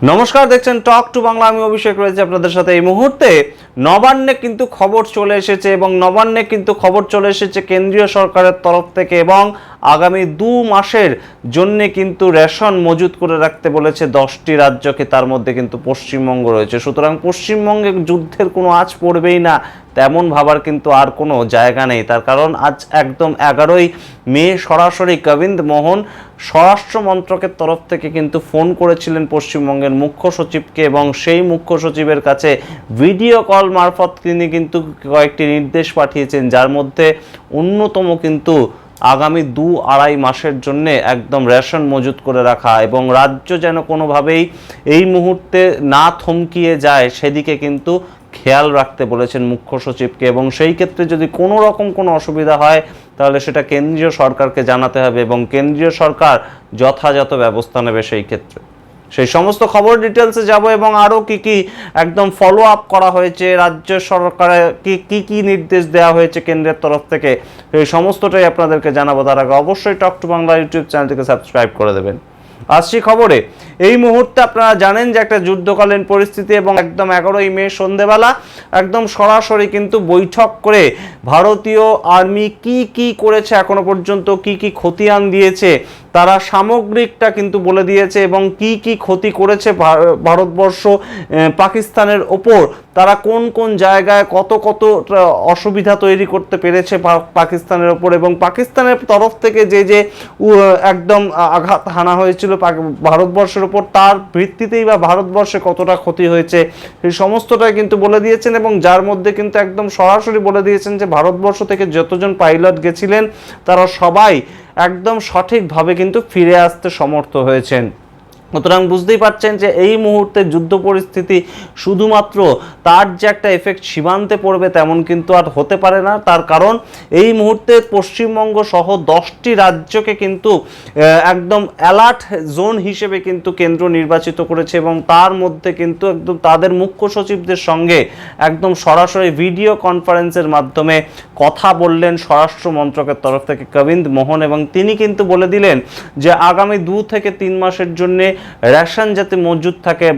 নমস্কার দেখছেন টক টু বাংলা আমি অভিষেক রয়েছে আপনাদের সাথে। এই মুহূর্তে নবান্নে কিন্তু খবর চলে এসেছে এবং নবান্নে কিন্তু খবর চলে এসেছে কেন্দ্রীয় সরকারের তরফ থেকে এবং আগামী দু মাসের জন্য কিন্তু রেশন মজুত করে রাখতে বলেছে দশটি রাজ্যকে, তার মধ্যে কিন্তু পশ্চিমবঙ্গ রয়েছে। সুতরাং পশ্চিমবঙ্গে যুদ্ধের কোনো আজ পড়বেই না, তেমন ভাবার কিন্তু আর কোনো জায়গা নেই। তার কারণ আজ একদম এগারোই মে সরাসরি কবিন্দ মোহন স্বরাষ্ট্র মন্ত্রকের তরফ থেকে কিন্তু ফোন করেছিলেন পশ্চিমবঙ্গের মুখ্য সচিবকে এবং সেই মুখ্য সচিবের কাছে ভিডিও কল মারফত তিনি কিন্তু কয়েকটি নির্দেশ পাঠিয়েছেন, যার মধ্যে অন্যতম কিন্তু আগামী দু আড়াই মাসের জন্য একদম রেশন মজুত করে রাখা এবং রাজ্য যেন কোনোভাবেই এই মুহূর্তে না থমকিয়ে যায় সেদিকে কিন্তু খেয়াল রাখতে বলেছেন মুখ্য সচিবকে। এবং সেই ক্ষেত্রে যদি কোনো রকম কোনো অসুবিধা হয়, তাহলে সেটা কেন্দ্রীয় সরকারকে জানাতে হবে এবং কেন্দ্রীয় সরকার যথাযথ ব্যবস্থা নেবে সেই ক্ষেত্রে। সেই সমস্ত খবর ডিটেলসে যাব এবং আরও কি কি একদম ফলো আপ করা হয়েছে, রাজ্য সরকারের কি কি কি নির্দেশ দেওয়া হয়েছে কেন্দ্রের তরফ থেকে, সেই সমস্তটাই আপনাদেরকে জানাব। তার আগে অবশ্যই টক টু বাংলা ইউটিউব চ্যানেলটিকে সাবস্ক্রাইব করে দেবেন। আসছি খবরে। এই মুহূর্তে আপনারা জানেন যে একটা যুদ্ধকালীন পরিস্থিতি এবং একদম এগারোই মে সন্ধেবেলা একদম সরাসরি কিন্তু বৈঠক করে ভারতীয় আর্মি কি কি করেছে এখনও পর্যন্ত, কি কি খতিয়ান দিয়েছে তারা সামগ্রিকটা কিন্তু বলে দিয়েছে এবং কি কি ক্ষতি করেছে ভারতবর্ষ পাকিস্তানের ওপর। তারা কোন কোন জায়গায় কত কত অসুবিধা তৈরি করতে পেরেছে পাকিস্তানের ওপর এবং পাকিস্তানের তরফ থেকে যে যে একদম আঘাত হানা হয়েছিল ভারতবর্ষের ওপর, তার ভিত্তিতেই বা ভারতবর্ষে কতটা ক্ষতি হয়েছে সেই সমস্তটাই কিন্তু বলে দিয়েছেন এবং যার মধ্যে কিন্তু একদম সরাসরি বলে দিয়েছেন যে ভারতবর্ষ থেকে যতজন পাইলট গেছিলেন, তারা সবাই একদম সঠিকভাবে কিন্তু ফিরে আসতে সমর্থ হয়েছেন। সুতরাং বুঝতেই পারছেন যে এই মুহূর্তে যুদ্ধ পরিস্থিতি শুধুমাত্র তার যে একটা এফেক্ট সীমান্তে পড়বে তেমন কিন্তু আর হতে পারে না। তার কারণ এই মুহূর্তে পশ্চিমবঙ্গ সহ দশটি রাজ্যকে কিন্তু একদম অ্যালার্ট জোন হিসেবে কিন্তু কেন্দ্র নির্বাচিত করেছে এবং তার মধ্যে কিন্তু একদম তাদের মুখ্য সচিবদের সঙ্গে একদম সরাসরি ভিডিও কনফারেন্সের মাধ্যমে কথা বললেন স্বরাষ্ট্র মন্ত্রকের তরফ থেকে কবিন্দ মোহন এবং তিনি কিন্তু বলে দিলেন যে আগামী দু থেকে তিন মাসের জন্য রেশন যাতে মজুদ থাকে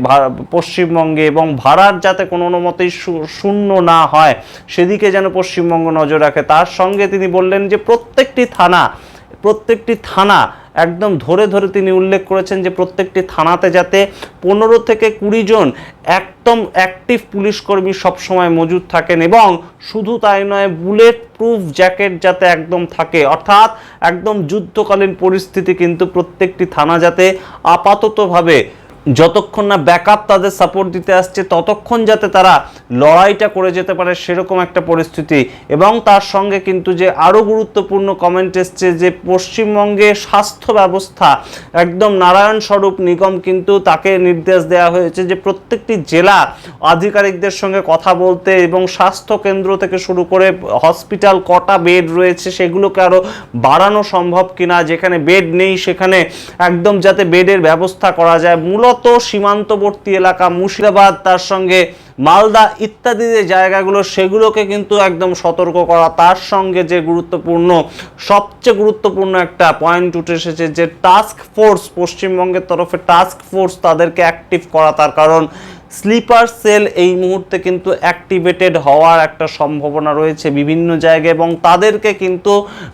পশ্চিমবঙ্গে এবং ভাড়ার যাতে কোনো মতেই শূন্য না হয়, সেদিকে যেন পশ্চিমবঙ্গ নজর রাখে। তার সঙ্গে তিনি বললেন যে প্রত্যেকটি থানা প্রত্যেকটি থানা একদম ধরে ধরে তিনি উল্লেখ করেছেন যে প্রত্যেকটি থানাতে যাতে পনেরো থেকে কুড়ি জন একদম অ্যাক্টিভ পুলিশ কর্মী সবসময় মজুদ থাকেন এবং শুধু তাই নয় বুলেট প্রুফ জ্যাকেট যাতে একদম থাকে। অর্থাৎ একদম যুদ্ধকালীন পরিস্থিতি কিন্তু প্রত্যেকটি থানা যাতে আপাততভাবে যতক্ষণ না ব্যাকআপ তাদের সাপোর্ট দিতে আসছে, ততক্ষণ যাতে তারা লড়াইটা করে যেতে পারে সেরকম একটা পরিস্থিতি। এবং তার সঙ্গে কিন্তু যে আরও গুরুত্বপূর্ণ কমেন্ট এসছে যে পশ্চিমবঙ্গে স্বাস্থ্য ব্যবস্থা একদম নারায়ণ স্বরূপ নিগম কিন্তু তাকে নির্দেশ দেওয়া হয়েছে যে প্রত্যেকটি জেলা আধিকারিকদের সঙ্গে কথা বলতে এবং স্বাস্থ্য কেন্দ্র থেকে শুরু করে হসপিটাল কটা বেড রয়েছে সেগুলোকে আরও বাড়ানো সম্ভব কিনা, যেখানে বেড নেই সেখানে একদম যাতে বেডের ব্যবস্থা করা যায়। মূলত সীমান্তবর্তী এলাকা মুর্শিদাবাদ, তার সঙ্গে মালদা ইত্যাদি যে জায়গাগুলো, সেগুলোকে কিন্তু একদম সতর্ক করা, তার সঙ্গে যে গুরুত্বপূর্ণ, সবচেয়ে গুরুত্বপূর্ণ একটা পয়েন্ট উঠে এসেছে যে টাস্ক ফোর্স পশ্চিমবঙ্গের তরফে টাস্ক ফোর্স তাদেরকে অ্যাক্টিভ করা, তার কারণ স্লিপার সেল এই মুহূর্তে কিন্তু অ্যাক্টিভেটেড হওয়ার একটা সম্ভাবনা রয়েছে বিভিন্ন জায়গায় এবং তাদেরকে কিন্তু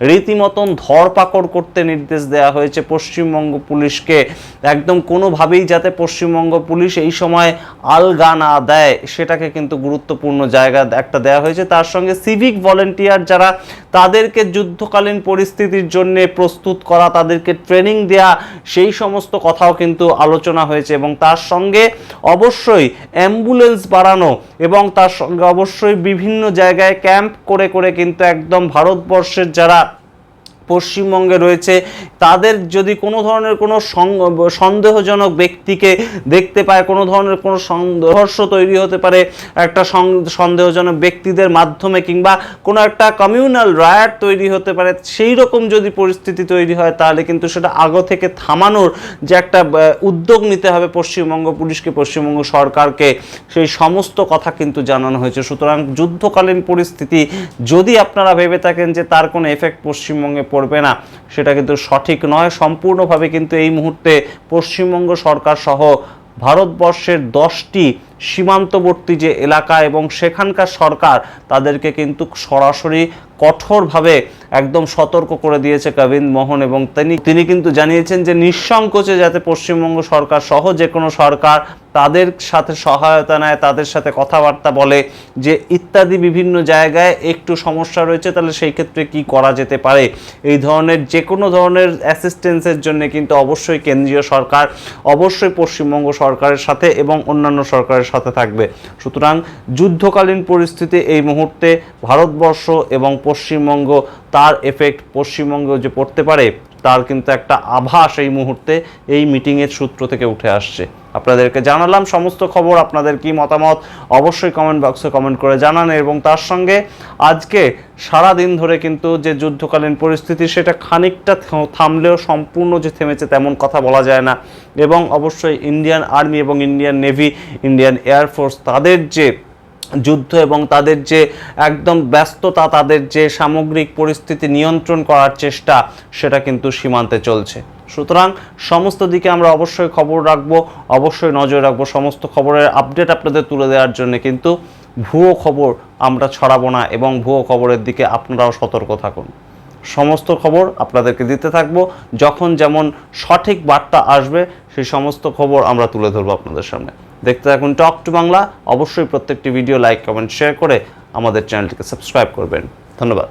রীতিমতন ধরপাকড় করতে নির্দেশ দেওয়া হয়েছে পশ্চিমবঙ্গ পুলিশকে। একদম কোনোভাবেই যাতে পশ্চিমবঙ্গ পুলিশ এই সময় আলগা না দেয়, সেটাকে কিন্তু গুরুত্বপূর্ণ জায়গা একটা দেওয়া হয়েছে। তার সঙ্গে সিভিক ভলেন্টিয়ার যারা তাদেরকে যুদ্ধকালীন পরিস্থিতির জন্য প্রস্তুত করা, তাদেরকে ট্রেনিং দেয়া, সেই সমস্ত কথাও কিন্তু আলোচনা হয়েছে এবং তার সঙ্গে অবশ্যই অ্যাম্বুলেন্স বাড়ানো এবং তার সঙ্গে অবশ্যই বিভিন্ন জায়গায় ক্যাম্প করে করে কিন্তু একদম ভারতবর্ষের যারা পশ্চিমবঙ্গে রয়েছে, তাদের যদি কোনো ধরনের কোনো সন্দেহজনক ব্যক্তিকে দেখতে পায়, কোনো ধরনের কোনো সংঘর্ষ তৈরি হতে পারে, একটা সন্দেহজনক ব্যক্তিদের মাধ্যমে কিংবা কোনো একটা কমিউনাল রায়াট তৈরি হতে পারে, সেই রকম যদি পরিস্থিতি তৈরি হয়, তাহলে কিন্তু সেটা আগে থেকে থামানোর যে একটা উদ্যোগ নিতে হবে পশ্চিমবঙ্গ পুলিশকে, পশ্চিমবঙ্গ সরকারকে, সেই সমস্ত কথা কিন্তু জানানো হয়েছে। সুতরাং যুদ্ধকালীন পরিস্থিতি যদি আপনারা ভেবে থাকেন যে তার কোনো এফেক্ট পশ্চিমবঙ্গে পড়বে না। সেটা কিন্তু সঠিক নয়। সম্পূর্ণভাবে কিন্তু এই মুহূর্তে পশ্চিমবঙ্গ সরকার সহ ভারতবর্ষের দশটি সীমান্তবর্তী যে এলাকা এবং সেখানকার সরকার তাদেরকে কিন্তু সরাসরি কঠোরভাবে একদম সতর্ক করে দিয়েছে কবিন্দ মোহন এবং তিনি তিনি কিন্তু জানিয়েছেন যে নিঃসংকোচে যাতে পশ্চিমবঙ্গ সরকার সহ যে কোনো সরকার তাদের সাথে সহায়তা নেয়, তাদের সাথে কথাবার্তা বলে, যে ইত্যাদি বিভিন্ন জায়গায় একটু সমস্যা রয়েছে, তাহলে সেই ক্ষেত্রে কি করা যেতে পারে? এই ধরনের যে কোনো ধরনের অ্যাসিস্ট্যান্সের জন্য কিন্তু অবশ্যই কেন্দ্রীয় সরকার, অবশ্যই পশ্চিমবঙ্গ সরকারের সাথে এবং অন্যান্য সরকারের সাথে থাকবে। সুতরাং যুদ্ধকালীন পরিস্থিতি এই মুহূর্তে ভারতবর্ষ এবং পশ্চিমবঙ্গ তার এফেক্ট পশ্চিমবঙ্গ যে পড়তে পারে তার কিন্তু একটা আভাস এই মুহূর্তে এই মিটিংয়ের সূত্র থেকে উঠে আসছে। আপনাদেরকে জানালাম সমস্ত খবর, আপনাদের কি মতামত অবশ্যই কমেন্ট বক্সে কমেন্ট করে জানান এবং তার সঙ্গে আজকে সারা দিন ধরে কিন্তু যে যুদ্ধকালীন পরিস্থিতি, সেটা খানিকটা থামলেও সম্পূর্ণ যে থেমেছে তেমন কথা বলা যায় না। এবং অবশ্যই ইন্ডিয়ান আর্মি এবং Indian navy Indian air force তাদের যে যুদ্ধ এবং তাদের যে একদম ব্যস্ততা, তাদের যে সামগ্রিক পরিস্থিতি নিয়ন্ত্রণ করার চেষ্টা, সেটা কিন্তু সীমান্তে চলছে। সুতরাং সমস্ত দিকে আমরা অবশ্যই খবর রাখব, অবশ্যই নজর রাখব, সমস্ত খবরের আপডেট আপনাদের তুলে দেওয়ার জন্য, কিন্তু ভুয়ো খবর আমরা ছড়াবো না এবং ভুয়ো খবরের দিকে আপনারাও সতর্ক থাকুন। সমস্ত খবর আপনাদেরকে দিতে থাকব, যখন যেমন সঠিক বার্তা আসবে, সেই সমস্ত খবর আমরা তুলে ধরবো আপনাদের সামনে। দেখতে থাকুন টক টু বাংলা। অবশ্যই প্রত্যেকটি ভিডিও লাইক, কমেন্ট শেয়ার করে আমাদের চ্যানেলটিকে সাবস্ক্রাইব করবেন। ধন্যবাদ।